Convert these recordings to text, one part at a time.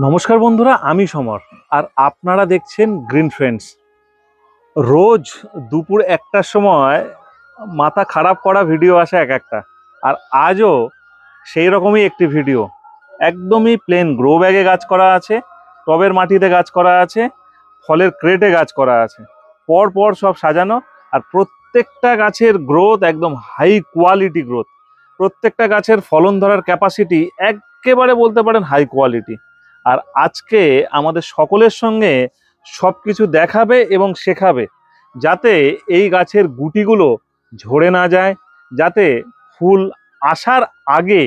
নমস্কার বন্ধুরা, আমি সমর, আর আপনারা দেখছেন গ্রিন ফ্রেন্ডস রোজ দুপুর একটার সময় মাথা খারাপ করা ভিডিও আসে এক একটা, আর আজও সেই রকমই একটি ভিডিও। একদমই প্লেন গ্রো ব্যাগে গাছ করা আছে, টবের মাটিতে গাছ করা আছে, ফলের ক্রেটে গাছ করা আছে। পর পর সব সাজানো, আর প্রত্যেকটা গাছের গ্রোথ একদম হাই কোয়ালিটি গ্রোথ প্রত্যেকটা গাছের ফলন ধরার ক্যাপাসিটি একেবারে বলতে পারেন হাই কোয়ালিটি আর আজকে আমাদের সকলের সঙ্গে সব কিছু দেখাবে এবং শেখাবে, যাতে এই গাছের গুটিগুলো ঝরে না যায়, যাতে ফুল আসার আগে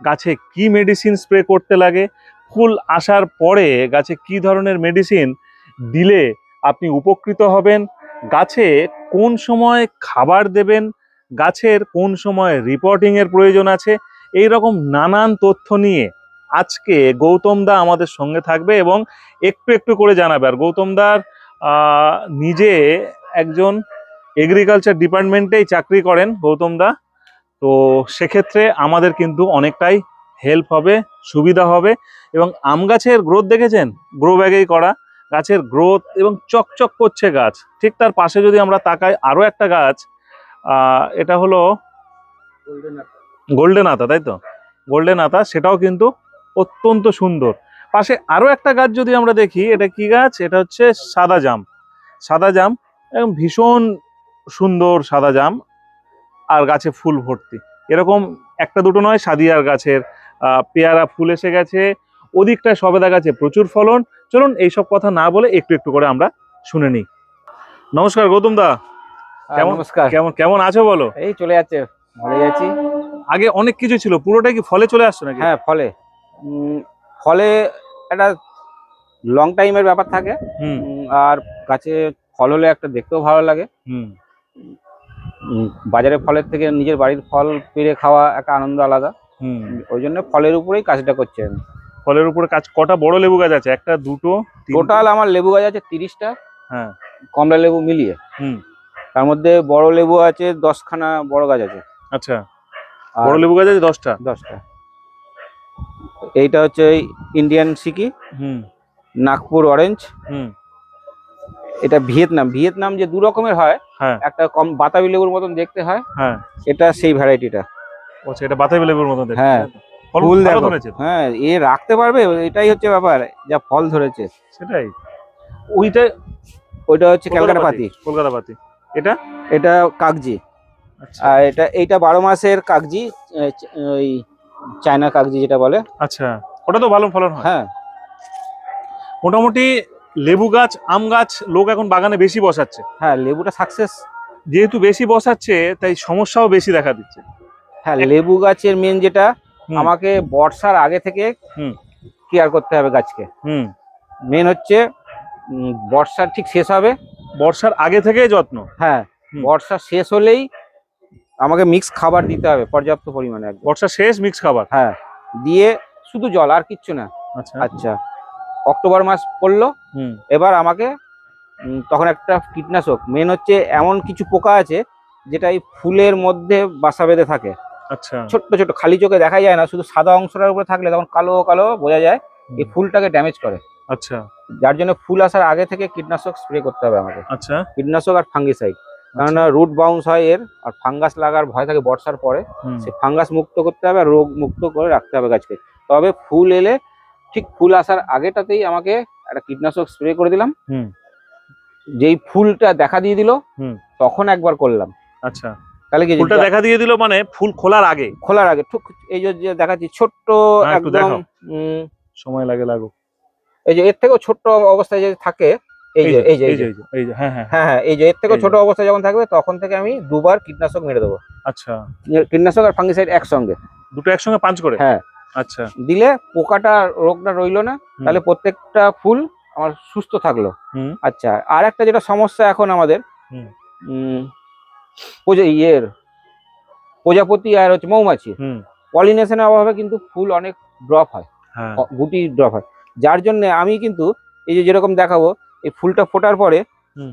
গাছে কি মেডিসিন স্প্রে করতে লাগে, ফুল আসার পরে গাছে কি ধরনের মেডিসিন দিলে আপনি উপকৃত হবেন, গাছে কোন সময় খাবার দেবেন, গাছের কোন সময় রিপোর্টিংয়ের প্রয়োজন আছে এই রকম নানান তথ্য নিয়ে আজকে গৌতম দা আমাদের সঙ্গে থাকবে এবং একটু একটু করে জানাবে। আর গৌতম দার নিজে একজন এগ্রিকালচার ডিপার্টমেন্টেই চাকরি করেন গৌতম দা। তো সেক্ষেত্রে আমাদের কিন্তু অনেকটাই হেল্প হবে সুবিধা হবে এবং আম গাছের গ্রোথ দেখেছেন? গ্রো ব্যাগেই করা গাছের গ্রোথ এবং চকচক করছে গাছ। ঠিক তার পাশে যদি আমরা তাকাই আরও একটা গাছ এটা হলো গোল্ডেন আতা তাই তো? গোল্ডেন আতা সেটাও কিন্তু অত্যন্ত সুন্দর। পাশে আরও একটা গাছ যদি আমরা দেখি এটা কি গাছ? এটা হচ্ছে সাদা জাম। সাদা জাম একদম ভীষণ সুন্দর সাদা জাম আর গাছে ফুল ভর্তি। এরকম একটা দুটো নয় সাদিয়ার গাছের পেয়ারা ফুল এসে গেছে। ওদিকটায় সবেদা গাছে প্রচুর ফলন। চলুন এইসব কথা না বলে একটু একটু করে আমরা শুনে নিই। নমস্কার গৌতম দা। হ্যাঁ, কেমন- নমস্কার। কেমন কেমন আছো বলো? এই চলে যাচ্ছে যাচ্ছি আগে অনেক কিছু ছিল পুরোটাই কি ফলে চলে আসছো নাকি? হ্যাঁ ফলে। ফলে একটা লং টাইমের ব্যাপার থাকে। হুম। আর গাছে ফল হলে একটা দেখতেও ভালো লাগে। বাজারে ফলের থেকে নিজের বাড়ির ফল পেরে খাওয়া একটা আনন্দ আলাদা। হুম। ওই জন্য ফলের উপরেই কাজটা করছি আমি। ফলের উপরে কাজ কটা বড় লেবু গাছ আছে? একটা দুটো টোটাল আমার লেবু গাছ আছে তিরিশটা। হ্যাঁ। কমলা লেবু মিলিয়ে। হুম। তার মধ্যে বড় লেবু আছে দশখানা বড় গাছ আছে। আচ্ছা। বড় লেবু গাছ আছে দশটা? দশটা। এইটা হচ্ছে ওই ইন্ডিয়ান সিকি হুম। নাগপুর অরেঞ্জ হুম। এটা ভিয়েতনাম ভিয়েতনাম যে দু রকমের হয় হ্যাঁ। একটা কম বাতাবি লেবুর মতন দেখতে হয় হ্যাঁ। এটা সেই ভ্যারাইটিটা। আচ্ছা এটা বাতাবি লেবুর মতো দেখতে। হ্যাঁ। ফল ধরেছে হ্যাঁ এ রাখতে পারবে এটাই হচ্ছে ব্যাপার যা ফল ধরেছে। সেটাই। ওইটা ওইটা হচ্ছে ক্যালকাটা পাতি। পাতি কলকাতা পাতি। এটা? এটা কাগজি। আচ্ছা। আর এটা এইটা বারো মাসের কাগজি ওই চায়না কাগজি যেটা বলে। আচ্ছা ওটা তো ভালো ফলন হয়। হ্যাঁ। মোটামুটি লেবু গাছ আম গাছ লোক এখন বাগানে বেশি বসাচ্ছে। হ্যাঁ লেবুটা সাকসেস যেহেতু বেশি বসাচ্ছে তাই সমস্যাও বেশি দেখা দিচ্ছে। হ্যাঁ লেবু গাছের মেন যেটা আমাকে বর্ষার আগে থেকে হুম। কেয়ার করতে হবে গাছকে। হুম। মেন হচ্ছে উম, বর্ষা ঠিক শেষ হবে। বর্ষার আগে থেকেই যত্ন। হ্যাঁ বর্ষা শেষ হলেই আমাকে মিক্স খাবার দিতে হবে পর্যাপ্ত পরিমাণে একদম। বর্ষা শেষ মিক্স খাবার? হ্যাঁ দিয়ে শুধু জল আর কিচ্ছু না। আচ্ছা। আচ্ছা অক্টোবর মাস পড়ল হুম। এবার আমাকে তখন একটা কীটনাশক মেন হচ্ছে এমন কিছু পোকা আছে যেটা এই ফুলের মধ্যে বাসা বেঁধে থাকে। আচ্ছা। ছোট্ট ছোট খালি চোখে দেখা যায় না শুধু সাদা অংশটার উপরে থাকলে তখন কালো কালো বোঝা যায় এই ফুলটাকে ড্যামেজ করে। আচ্ছা। যার জন্য ফুল আসার আগে থেকে কীটনাশক স্প্রে করতে হবে আমাকে। আচ্ছা। কীটনাশক আর ফাঙ্গিসাইড কেননা রুট বাউন্স হয় এর আর ফাঙ্গাস লাগার ভয় থাকে বর্ষার পরে সে ফাঙ্গাস মুক্ত করতে হবে আর রোগ মুক্ত করে রাখতে হবে গাছকে। তবে ফুল এলে ঠিক ফুল আসার আগেটাতেই আমাকে একটা কীটনাশক স্প্রে করে দিলাম। হুম। যেই ফুলটা দেখা দিয়ে দিল হুম। তখন একবার করলাম। আচ্ছা। তাহলে কি ফুলটা দেখা দিয়ে দিল মানে ফুল খোলার আগে? খোলার আগে ঠুক এই যে দেখাচ্ছি ছোট্ট হ্যাঁ, একদম। সময় লাগে লাগুক। এই যে এর থেকেও ছোট্ট অবস্থায় যদি থাকে এই যে এই যে এই যে। এই যে এই যে হ্যাঁ হ্যাঁ হ্যাঁ। হ্যাঁ এই যে এর যে। ছোট অবস্থায় যখন থাকবে তখন থেকে আমি দুবার কীটনাশক মেরে দেবো। আচ্ছা। কীটনাশক আর ফাঙ্গিসাইড একসঙ্গে। দুটো একসঙ্গে পাঁচ করে? হ্যাঁ। আচ্ছা। দিলে পোকাটা রোগটা রইল না তাহলে প্রত্যেকটা ফুল আমার সুস্থ থাকল। আচ্ছা আর একটা যেটা সমস্যা এখন আমাদের ইয়ের প্রজাপতি আর হচ্ছে মৌমাছি পলিনেশনের অভাবে কিন্তু ফুল অনেক ড্রপ হয়। হ্যাঁ। গুটি ড্রপ হয়। যার জন্য আমি কিন্তু এই যে যেরকম দেখাবো এই ফুলটা ফোটার পরে হুম।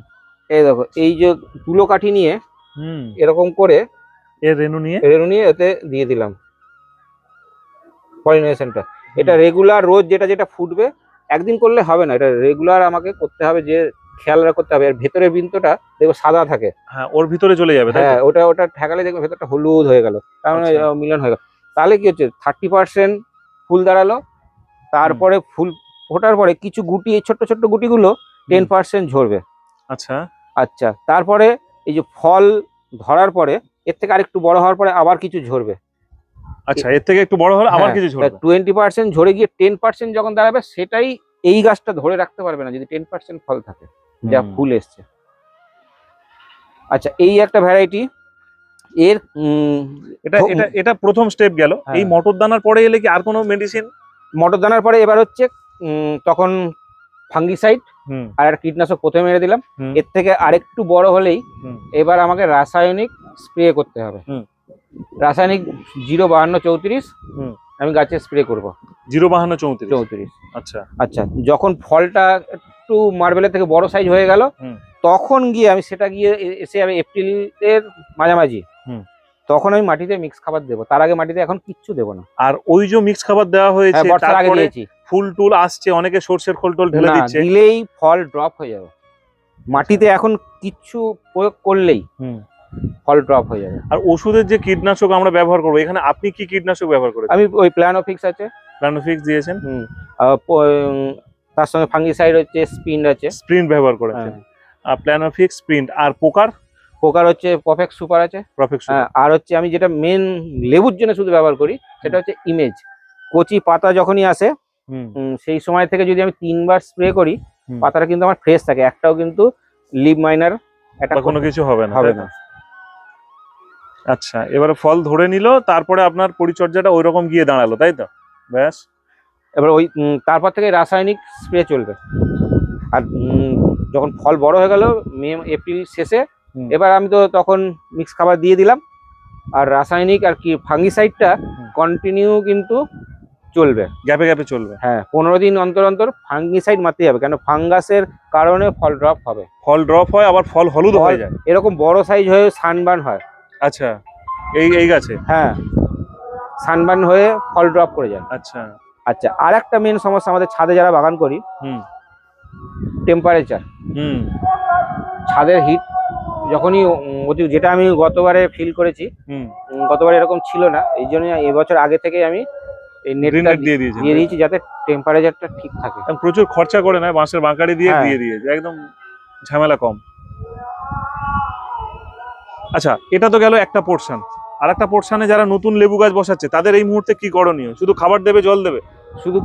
এই দেখো এই যে তুলো কাঠি নিয়ে হুম। এরকম করে এর রেনু নিয়ে? নিয়ে এতে দিয়ে দিলাম। পলিনেশনটা। এটা রেগুলার রোজ যেটা যেটা ফুটবে একদিন করলে হবে না। এটা রেগুলার আমাকে করতে হবে যে খেয়াল করতে হবে। এর ভেতরের বিন্দুটা দেখো সাদা থাকে। হ্যাঁ ওর ভিতরে চলে যাবে হ্যাঁ ওটা ওটা ঠেকালে দেখবে ভেতরটা হলুদ হয়ে গেল। তার মানে আচ্ছা। মিলন হয়ে গেল। তাহলে কি হচ্ছে? থার্টি পার্সেন্ট ফুল দাঁড়াল। তারপরে ফুল ফোটার পরে কিছু গুটি এই ছোট্ট ছোট্ট গুটিগুলো টেন পার্সেন্ট ঝরবে। আচ্ছা। আচ্ছা তারপরে এই যে ফল ধরার পরে এর থেকে আরেকটু বড় হওয়ার পরে আবার কিছু ঝরবে। আচ্ছা এর থেকে একটু বড় হলে আবার হ্যাঁ, কিছু ঝরবে। টোয়েন্টি পার্সেন্ট ঝরে গিয়ে টেন পার্সেন্ট যখন দাঁড়াবে সেটাই এই গাছটা ধরে রাখতে পারবে না যদি টেন পার্সেন্ট ফল থাকে যা। ফুল এসছে। আচ্ছা এই একটা ভ্যারাইটি এর এটা এটা এটা প্রথম স্টেপ গেল। হ্যাঁ। এই মটর দানার পরে এলে কি আর কোনো মেডিসিন মটর দানার পরে এবার হচ্ছে তখন ফাঙ্গিসাইড আর একটা কীটনাশক প্রথমে মেরে দিলাম। এর থেকে আরেকটু বড় হলেই এবার আমাকে রাসায়নিক স্প্রে করতে হবে। রাসায়নিক জিরো বাহান্ন চৌত্রিশ। আমি গাছে স্প্রে করব। জিরো বাহান্ন চৌত্রিশ? চৌত্রিশ। আচ্ছা। আচ্ছা যখন ফলটা একটু মার্বেলের থেকে বড় সাইজ হয়ে গেল তখন গিয়ে আমি সেটা গিয়ে এসে আমি এপ্রিলের মাঝামাঝি। তখন আমি মাটিতে মিক্স খাবার দেবো। তার আগে মাটিতে এখন কিচ্ছু দেবো না। আর ওই যে মিক্স খাবার দেওয়া হ্যাঁ হয়েছে বর্ষার আগে দিয়েছি। ফুল টুল আসছে অনেকে সর্ষের খোল টোল ঢেলে দিচ্ছে। দিলেই ফল ড্রপ হয়ে যাবে। মাটিতে এখন কিচ্ছু প্রয়োগ করলেই হুম। ফল ড্রপ হয়ে যাবে। আর ওষুধের যে কীটনাশক আমরা ব্যবহার করব এখানে আপনি কি কীটনাশক ব্যবহার করেন আমি ওই প্ল্যানোফিক্স আছে। প্ল্যানোফিক্স দিয়েছেন? হুম, তার সঙ্গে ফাঙ্গিসাইড হচ্ছে স্পিন আছে। স্প্রিন্ট ব্যবহার করেছেন। হ্যাঁ। আর প্ল্যানোফিক্স স্প্রিন্ট আর পোকার পোকার হচ্ছে পফেক্ট সুপার আছে। প্রফেক্স হ্যাঁ, আর হচ্ছে আমি যেটা মেন লেবুর জন্য শুধু ব্যবহার করি সেটা হচ্ছে ইমেজ কচি পাতা যখনই আসে সেই সময় থেকে যদি আমি তিনবার স্প্রে করি পাতাটা কিন্তু আমার ফ্রেশ থাকে। একটাও কিন্তু লিভ মাইনার কোনো কিছু হবে না হবে না। আচ্ছা এবারে ফল ধরে নিল তারপরে আপনার পরিচর্যাটা ওই রকম গিয়ে দাঁড়াল তাই তো? ব্যাস। এবার ওই তারপর থেকে রাসায়নিক স্প্রে চলবে। আর যখন ফল বড় হয়ে গেল মে এপ্রিল শেষে এবার আমি তো তখন মিক্স খাবার দিয়ে দিলাম। আর রাসায়নিক আর কি ফাঙ্গিসাইডটা। কন্টিনিউ কিন্তু চলবে। গ্যাপে গ্যাপে চলবে। হ্যাঁ পনেরো দিন অন্তর অন্তর ফাঙ্গিসাইড মারতে হবে কেন ফাঙ্গাসের কারণে ফল ড্রপ হবে। ফল ড্রপ হয় আবার ফল হলুদ হয়ে যায়। এরকম বড় সাইজ হয়ে সানবার্ন হয়। আচ্ছা এই এই গাছে? হ্যাঁ সানবার্ন হয়ে ফল ড্রপ করে যায়। আচ্ছা। আচ্ছা আর একটা মেন সমস্যা আমাদের ছাদে যারা বাগান করি হুম। টেম্পারেচার হুম। ছাদের হিট যখনই অতি- যেটা আমি গতবারে ফিল করেছি গতবারে এরকম ছিল না এই জন্য এবছর আগে থেকে আমি এই নেট দিয়ে দিয়েছেন দিয়ে দিয়েছি যাতে টেম্পারেচারটা ঠিক থাকে। প্রচুর খরচা করে নেয় বাঁশের বাঁকাড়ি দিয়ে হ্যাঁ। দিয়ে দিয়েছে একদম ঝামেলা কম। আচ্ছা এটা তো গেল একটা পোর্শন আর একটা পোর্শনে যারা নতুন লেবু গাছ বসাচ্ছে তাদের এই মুহূর্তে কি করণীয়? শুধু খাবার দেবে জল দেবে? শুধু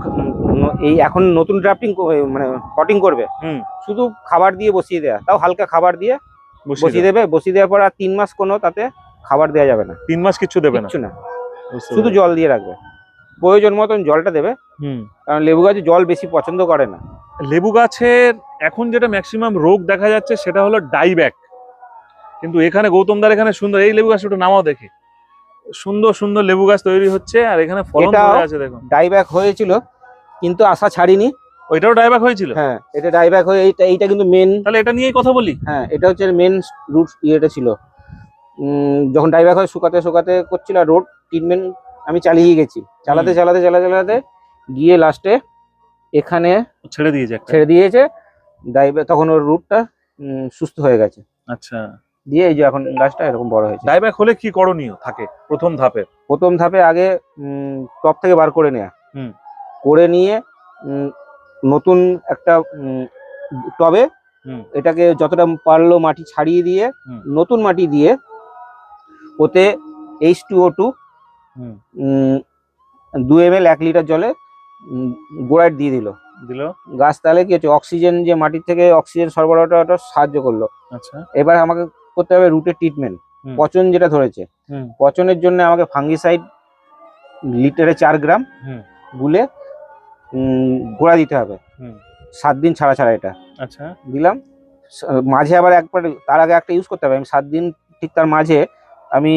ন- এই এখন নতুন ড্রাফটিং মানে পটিং করবে। শুধু খাবার দিয়ে বসিয়ে দেওয়া তাও হালকা খাবার দিয়ে বসিয়ে দেবে। বসিয়ে দেওয়ার পর আর তিন মাস কোনো তাতে খাবার দেওয়া যাবে না। তিন মাস কিচ্ছু দেবে না? কিচ্ছু না। শুধু জল দিয়ে রাখবে। প্রয়োজন মতন জলটা দেবে। হুম। কারণ লেবু গাছে জল বেশি পছন্দ করে না। লেবু গাছের এখন যেটা ম্যাক্সিমাম রোগ দেখা যাচ্ছে সেটা হলো ডাইব্যাক কিন্তু এখানে গৌতমদার এখানে সুন্দর এই লেবু গাছ একটু নামাও দেখি। সুন্দর সুন্দর লেবু গাছ তৈরি হচ্ছে আর এখানে ফলন ধরে আছে দেখুন। ডাইব্যাক হয়েছিল কিন্তু আশা ছাড়িনি। ওইটাও ডাইব্যাক হয়েছিল? হ্যাঁ এটা ডাইব্যাক হয়ে এইটা এইটা কিন্তু মেন তাহলে এটা নিয়েই কথা বলি। হ্যাঁ এটা হচ্ছে মেন রুট ইয়েটা ছিল। যখন ডাইব্যাক হয়ে শুকাতে শুকাতে করছিল রোড ট্রিটমেন্ট আমি চালিয়ে গেছি চালাতে চালাতে চালাতে চালাতে গিয়ে লাস্টে এখানে ছেড়ে দিয়েছে ছেড়ে দিয়েছে ডাইব্যাক তখন ওর রুটটা সুস্থ হয়ে গেছে আচ্ছা দিয়ে এই যে এখন গাছটা এরকম বড় হয়েছে ডাইব্যাক হলে কি করণীয় থাকে প্রথম ধাপে প্রথম ধাপে আগে টপ থেকে বার করে নেয়া হুম। করে নিয়ে নতুন একটা টবে হুম। এটাকে যতটা পারল মাটি ছাড়িয়ে দিয়ে। নতুন মাটি দিয়ে ওতে এইচ টু ও টু। দু এম এল এক লিটার জলে গোড়ায় দিয়ে দিল। দিল? গাছ তাহলে কি হচ্ছে? অক্সিজেন যে মাটির থেকে অক্সিজেন সরবরাহটা ওটা সাহায্য করল। আচ্ছা। এবার আমাকে করতে হবে রুটের ট্রিটমেন্ট পচন যেটা ধরেছে পচনের জন্য আমাকে ফাঙ্গিসাইড লিটারে চার গ্রাম গুলে গোড়া দিতে হবে। সাত দিন ছাড়া ছাড়া এটা। আচ্ছা। দিলাম। মাঝে আবার একবার তার আগে একটা ইউজ করতে হবে। আমি সাত দিন ঠিক তার মাঝে আমি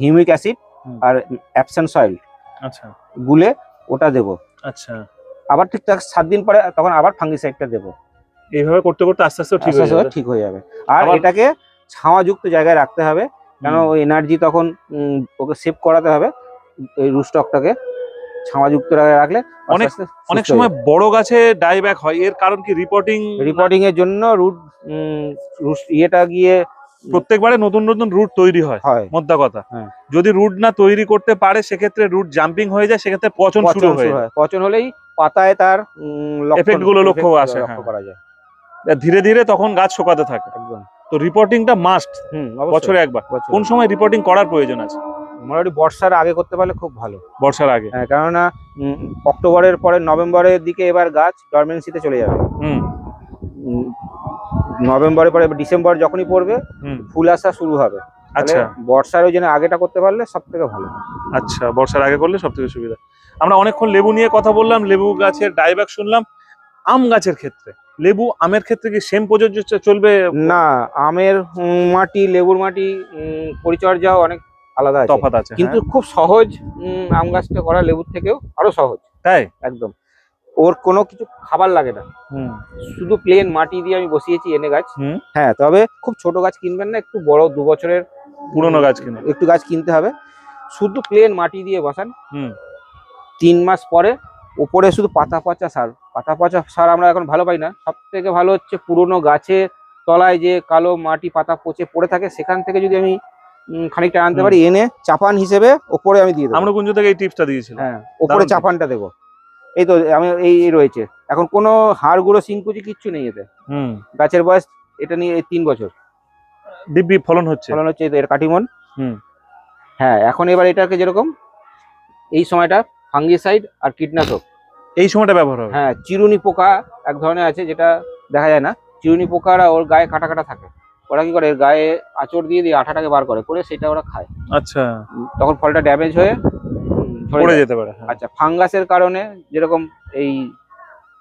হিউমিক অ্যাসিড। আর অ্যাপসেন্ট সয়েল। আচ্ছা। গুলে ওটা দেবো। আচ্ছা। আবার ঠিক তার সাত দিন পরে তখন আবার ফাঙ্গিসাইডটা দেবো। এইভাবে করতে করতে আস্তে আস্তে ঠিক হয়ে যাবে। ঠিক হয়ে যাবে। আর এটাকে ছাওয়াযুক্ত জায়গায় রাখতে হবে। কেন ওই এনার্জি তখন ওকে সেভ করাতে হবে। এই রুস্টকটাকে ছামাযুক্ত রাখলে অনেক- অনেক সময় বড় গাছে ডাইব্যাক হয়। এর কারণ কি? রিপোর্টিং রিপোর্টিং এর জন্য রুট ইয়েটা গিয়ে প্রত্যেকবারে নতুন নতুন রুট তৈরি হয় মোদ্দা কথা। হ্যাঁ। যদি রুট না তৈরি করতে পারে সেক্ষেত্রে রুট জাম্পিং হয়ে যায় সেক্ষেত্রে পচন শুরু হয়ে যায়। পচন হলেই পাতায় তার লক্ষণ- গুলো লক্ষ্য আসে, লক্ষ্য হ্যাঁ। করা যায়। ধীরে ধীরে তখন গাছ শোকাতে থাকে। একদম। তো রিপোর্টিংটা মাস্ট বছরে একবার। কোন সময় রিপোর্টিং করার প্রয়োজন আছে? মোটামুটি বর্ষার আগে করতে পারলে খুব ভালো। বর্ষার আগে। হ্যাঁ কেননা অক্টোবরের পরে নভেম্বরের দিকে এবার গাছ ডরমেন্সিতে চলে যাবে। নভেম্বরের পরে ডিসেম্বর যখনই পড়বে ফুল আসা শুরু হবে। আচ্ছা। বর্ষার ওই জন্য আগেটা করতে পারলে সব থেকে ভালো। আচ্ছা বর্ষার আগে করলে সব থেকে সুবিধা। আমরা অনেকক্ষণ লেবু নিয়ে কথা বললাম লেবু গাছের ডাইব্যাক শুনলাম। আম গাছের ক্ষেত্রে লেবু আমের ক্ষেত্রে কি সেম প্রযোজ্য চলবে? না আমের মাটি লেবুর মাটি উম, পরিচর্যাও অনেক আলাদা আছে। তফাৎ আছে কিন্তু হ্যাঁ? খুব সহজ উম, আম গাছটা করা লেবুর থেকেও আরও সহজ। তাই? একদম। ওর কোনো কিছু খাবার লাগে না। হুম। শুধু প্লেন মাটি দিয়ে আমি বসিয়েছি এনে গাছ। হ্যাঁ তবে খুব ছোট গাছ কিনবেন না একটু বড় দু বছরের পুরোনো গাছ কিনে একটু গাছ কিনতে হবে। শুধু প্লেন মাটি দিয়ে বসান। তিন মাস পরে উপরে শুধু পাতা পচা সার। পাতা পচা সার আমরা এখন ভালো পাই না। সব থেকে ভালো হচ্ছে পুরোনো গাছের তলায় যে কালো মাটি পাতা পচে পড়ে থাকে সেখান থেকে যদি আমি খানিকটা আনতে পারি এনে চাপান হিসেবে ওপরে আমি দিয়ে দেবো। আমরা কুঞ্জ থেকে এই টিপসটা দিয়েছিলাম। হ্যাঁ ওপরে চাপানটা দেবো। এই তো আমি এই রয়েছে। এখন কোনো হাড় গুঁড়ো সিংকুচি কিচ্ছু নেই এতে। হুম। গাছের বয়স এটা নিয়ে এই তিন বছর। দিব্যি ফলন হচ্ছে। ফলন হচ্ছে এর কাটিমন। হুম। হ্যাঁ এখন এবার এটাকে যেরকম এই সময়টা ফাঙ্গিসাইড আর কীটনাশক। এই সময়টা ব্যবহার হবে? হ্যাঁ চিরুনি পোকা এক ধরনের আছে যেটা দেখা যায় না। চিরুনি পোকারা ওর গায়ে কাটা কাটা থাকে। ওরা কি করে গায়ে আঁচড় দিয়ে দিয়ে আঠাটাকে বার করে করে সেটা ওরা খায়। আচ্ছা। তখন ফলটা ড্যামেজ হয়ে পড়ে যেতে পারে হ্যাঁ। আচ্ছা ফাঙ্গাসের কারণে যেরকম এই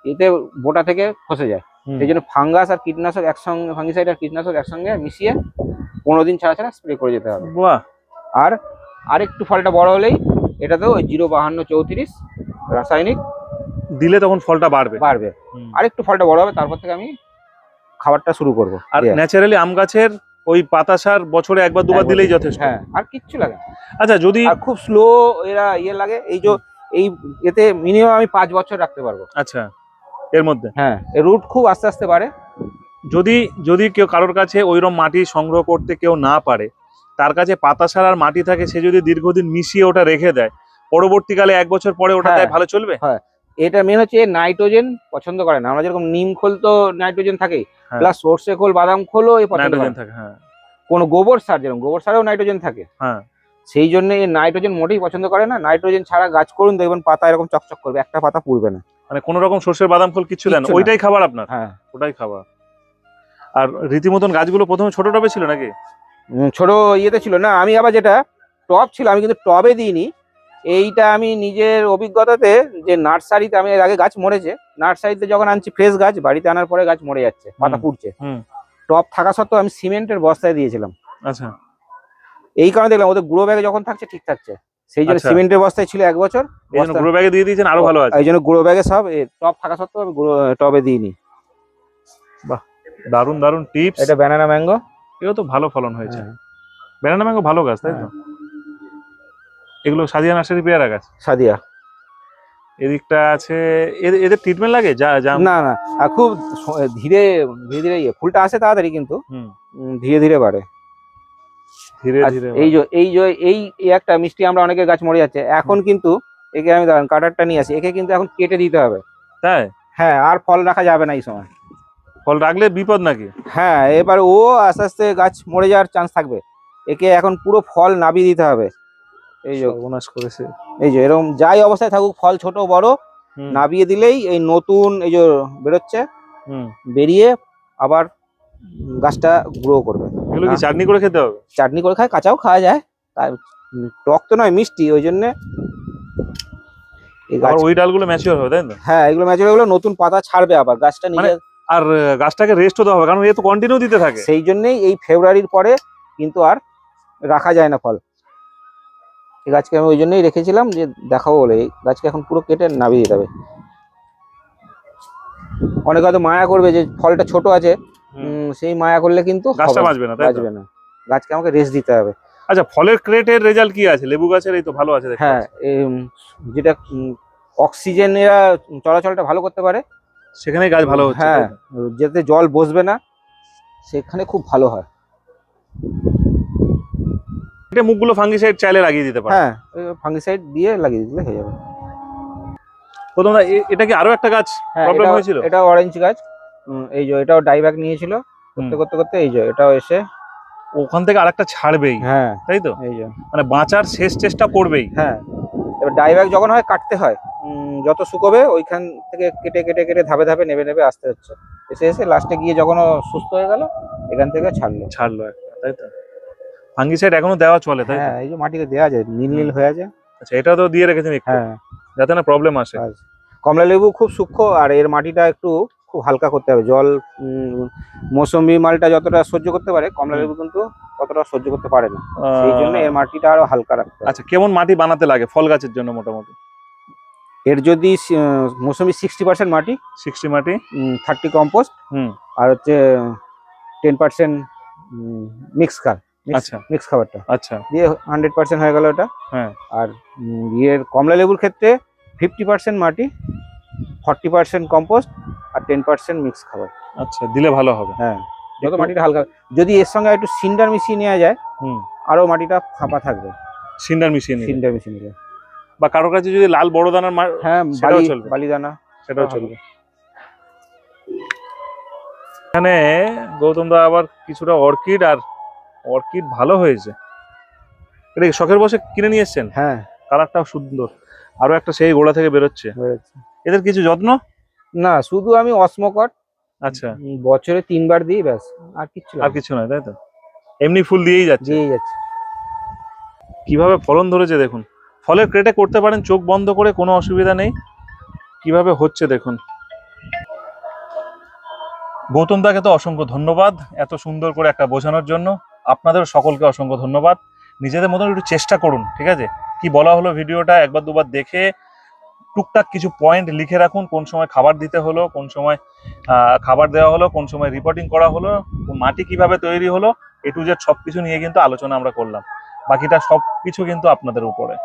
এতে বোটা থেকে খসে যায়। সেই জন্য ফাঙ্গাস আর কীটনাশক একসঙ্গে ফাঙ্গিসাইড আর কীটনাশক একসঙ্গে মিশিয়ে পনেরো দিন ছাড়া ছাড়া স্প্রে করে যেতে হবে। আর আরেকটু ফলটা বড় হলেই এটাতেও ওই জিরো বাহান্ন চৌত্রিশ রাসায়নিক দিলে তখন ফলটা বাড়বে। বাড়বে। আরেকটু ফলটা বড় হবে তারপর থেকে আমি খাবারটা শুরু করব। আর ন্যাচারালি আম গাছের ওই পাতা সার বছরে একবার দুবার দিলেই যথেষ্ট। হ্যাঁ আর কিচ্ছু লাগে আচ্ছা যদি খুব স্লো এরা ইয়ে লাগে এই যে এই এতে মিনিমাম আমি পাঁচ বছর রাখতে পারব। আচ্ছা এর মধ্যে? হ্যাঁ রুট খুব আস্তে আস্তে বাড়ে। যদি যদি কেউ কারোর কাছে ওইরকম মাটি সংগ্রহ করতে কেউ না পারে তার কাছে পাতা সার আর মাটি থাকে সে যদি দীর্ঘদিন মিশিয়ে ওটা রেখে দেয় পরবর্তীকালে এক বছর পরে ওটা হ্যাঁ। ভালো চলবে? এটা মেন হচ্ছে নাইট্রোজেন পছন্দ করে না। আমরা যেরকম নিম খোল তো নাইট্রোজেন থাকেই হ্যাঁ। প্লাস সর্ষে খোল বাদাম খোলও এই পছন্দ করে। থাকে হ্যাঁ। কোনো গোবর সার যেরকম গোবর সারেও নাইট্রোজেন থাকে। হ্যাঁ। সেই জন্য এই নাইট্রোজেন মোটেই পছন্দ করে না। নাইট্রোজেন ছাড়া গাছ করুন দেখবেন পাতা এরকম চকচক করবে একটা পাতা পুড়বে না। মানে কোনো রকম সর্ষের বাদাম খোল কিচ্ছু দেন না। ওইটাই খাবার আপনার? হ্যাঁ। ওটাই খাবার। আর রীতিমতন গাছগুলো প্রথমে ছোট টবে ছিল নাকি? ছোট ইয়েতে ছিল না। আমি আবার যেটা টব ছিল আমি কিন্তু টবে দিইনি। এইটা আমি নিজের অভিজ্ঞতাতে যে নার্সারিতে আমি এর আগে গাছ মরেছে নার্সারিতে যখন আনছি ফ্রেশ গাছ বাড়িতে আনার পরে গাছ মরে যাচ্ছে পাতা পুড়ছে। টব থাকা সত্ত্বেও আমি সিমেন্টের বস্তায় দিয়েছিলাম। আচ্ছা। এই কারণে দেখলাম ওদের গুঁড়ো ব্যাগে যখন থাকছে ঠিক থাকছে। সেই জন্য আচ্ছা। সিমেন্টের বস্তায় ছিল এক বছর গুঁড়ো ব্যাগে দিয়ে দিয়েছেন আরও ভালো আছে। এই জন্য গুঁড়ো ব্যাগে সব টব থাকা সত্ত্বেও আমি গুঁড়ো টবে দিইনি। বাহ দারুণ দারুণ টিপস এটা ব্যানানা ম্যাঙ্গো এও তো ভালো ফলন হয়েছে। হ্যাঁ। ব্যানানা ম্যাঙ্গো ভালো গাছ তাই তো? এগুলো সাদিয়া নার্সারি পেয়ারা গাছ? সাদিয়া। এদিকটা আছে এদের- ট্রিটমেন্ট লাগে? যা যা না না খুব ধীরে ধীরে ধীরে ইয়ে ফুলটা আসে তাড়াতাড়ি কিন্তু। ধীরে ধীরে বাড়ে। ধীরে ধীরে এই যে এই যে এই একটা মিষ্টি আমরা অনেকের গাছ মরে যাচ্ছে। এখন কিন্তু একে আমি দাঁড়ান কাটারটা নিয়ে আসি। একে কিন্তু এখন কেটে দিতে হবে। তাই? হ্যাঁ আর ফল রাখা যাবে না এই সময়। ফল রাখলে বিপদ নাকি? হ্যাঁ এবার ও আস্তে আস্তে গাছ মরে যাওয়ার চান্স থাকবে। একে এখন পুরো ফল নাবিয়ে দিতে হবে। এই যে সর্বনাশ করেছে। এই যে এরকম যাই অবস্থায় থাকুক ফল ছোট বড় নাবিয়ে দিলেই এই নতুন এই যে বেরোচ্ছে বেরিয়ে আবার গাছটা গ্রো করবে। এগুলো কি চাটনি করে খেতে হবে? চাটনি করে খায় কাঁচাও খাওয়া যায় তাই টক তো নয় মিষ্টি ওই জন্যে এই ওই ডালগুলো ম্যাচিওর হবে তাই তো? হ্যাঁ এগুলো ম্যাচুরগুলো নতুন পাতা ছাড়বে আবার গাছটা মানে নিজে আর গাছটাকে রেস্টও দেওয়া হবে কারণ এ তো কন্টিনিউ দিতে থাকে। সেই জন্যই এই ফেব্রুয়ারির পরে কিন্তু আর রাখা যায় না ফল। এই গাছকে আমি ওই জন্যই রেখেছিলাম যে দেখাবো বলে। এই গাছকে এখন পুরো কেটে নামিয়ে দিতে হবে। অনেকে হয়তো মায়া করবে যে ফলটা ছোট আছে সেই মায়া করলে কিন্তু গাছটা বাঁচবে না বাঁচবে না। গাছকে আমাকে রেস্ট দিতে হবে। আচ্ছা ফলের ক্রেটের রেজাল্ট কি আছে? লেবু গাছের এই তো ভালো আছে হ্যাঁ। যেটা অক্সিজেন এরা চলাচলটা ভালো করতে পারে। সেখানে গাছ ভালো হ্যাঁ? যাতে জল বসবে না সেখানে খুব ভালো হয়। এটা মুখগুলো ফাঙ্গিসাইড চাইলে লাগিয়ে দিতে পারে। হ্যাঁ ফাঙ্গিসাইড দিয়ে লাগিয়ে দিলে হয়ে যাবে। প্রথম এটা কি আরও একটা গাছ হ্যাঁ Problem এটা হয়েছিল? এটা অরেঞ্জ গাছ। এই যে এটাও ডাইব্যাক নিয়েছিল। করতে করতে করতে এই যে এটাও এসে ওখান থেকে আরেকটা ছাড়বেই। হ্যাঁ তাই তো? এই যে। মানে বাঁচার শেষ চেষ্টা করবেই। হ্যাঁ এবার ডাইব্যাক যখন হয় কাটতে হয়। যত শুকোবে ওইখান থেকে কেটে কেটে কেটে ধাপে ধাপে নেবে নেবে আসতে হচ্ছে। এসে এসে লাস্টে গিয়ে যখন সুস্থ হয়ে গেল এখান থেকে ছাড়লো। ছাড়লো একটা তাই তো? ফাঙ্গিসাইড এখনও দেওয়া চলে তাই হ্যাঁ এই যে মাটিতে দেওয়া যায় নীল নীল হয়ে আছে। আচ্ছা এটা তো দিয়ে রেখেছেন একটু হ্যাঁ। যাতে না প্রবলেম আসে। কমলা লেবু খুব সূক্ষ্ম আর এর মাটিটা একটু খুব হালকা করতে হবে। জল মৌসুমী মালটা যতটা সহ্য করতে পারে কমলা লেবু কিন্তু ততটা সহ্য করতে পারে না। সেই জন্য এর মাটিটা আরও হালকা রাখতে আচ্ছা কেমন মাটি বানাতে লাগে ফল গাছের জন্য মোটামুটি? এর যদি মৌসুমী সিক্সটি পার্সেন্ট মাটি সিক্সটি মাটি? থার্টি কম্পোস্ট হুম। আর হচ্ছে টেন পার্সেন্ট মিক্স খার। মিক্স খাবারটা। আচ্ছা। দিয়ে হান্ড্রেড পার্সেন্ট হয়ে গেল ওটা হ্যাঁ। আর ইয়ের কমলা লেবুর ক্ষেত্রে ফিফটি পার্সেন্ট মাটি ফর্টি পার্সেন্ট কম্পোস্ট আর টেন পার্সেন্ট মিক্স খাবার। আচ্ছা দিলে ভালো হবে। হ্যাঁ যত মাটিটা হালকা যদি এর সঙ্গে একটু সিন্ডার মিশিয়ে নেওয়া যায় হুম। আরও মাটিটা ফাঁপা থাকবে। সিন্ডার মিশিয়ে সিন্ডার মিশিয়ে নিলে। বা কারোর কাছে যদি লাল বড় দানার হ্যাঁ সেটাও বালি চলবে। বালিদানা সেটাও চলবে। এখানে গৌতম দা আবার কিছুটা অর্কিড আর অর্কিড ভালো হয়েছে। এটা শখের বসে কিনে নিয়ে এসছেন? হ্যাঁ। কালারটাও সুন্দর। আরও একটা সেই গোড়া থেকে বেরোচ্ছে। এদের কিছু যত্ন? না শুধু আমি অসমকট। আচ্ছা। বছরে তিনবার দিই ব্যাস। আর কিচ্ছু আর কিছু নয় তাই তো? এমনি ফুল দিয়েই যাচ্ছে। দিয়ে যাচ্ছে। কীভাবে ফলন ধরেছে দেখুন। ফলের ক্রেটে করতে পারেন চোখ বন্ধ করে কোনো অসুবিধা নেই। কীভাবে হচ্ছে দেখুন। গৌতম দাকে তো অসংখ্য ধন্যবাদ এত সুন্দর করে একটা বোঝানোর জন্য। আপনাদের সকলকে অসংখ্য ধন্যবাদ। নিজেদের মতন একটু চেষ্টা করুন, ঠিক আছে? কি বলা হলো ভিডিওটা একবার দুবার দেখে টুকটাক কিছু পয়েন্ট লিখে রাখুন, কোন সময় খাবার দিতে হলো, কোন সময় খাবার দেওয়া হলো, কোন সময় রিপোর্টিং করা হলো, মাটি কীভাবে তৈরি হলো, এ টু জেড সবকিছু নিয়ে কিন্তু আলোচনা আমরা করলাম। বাকিটা সব কিছু কিন্তু আপনাদের উপরে।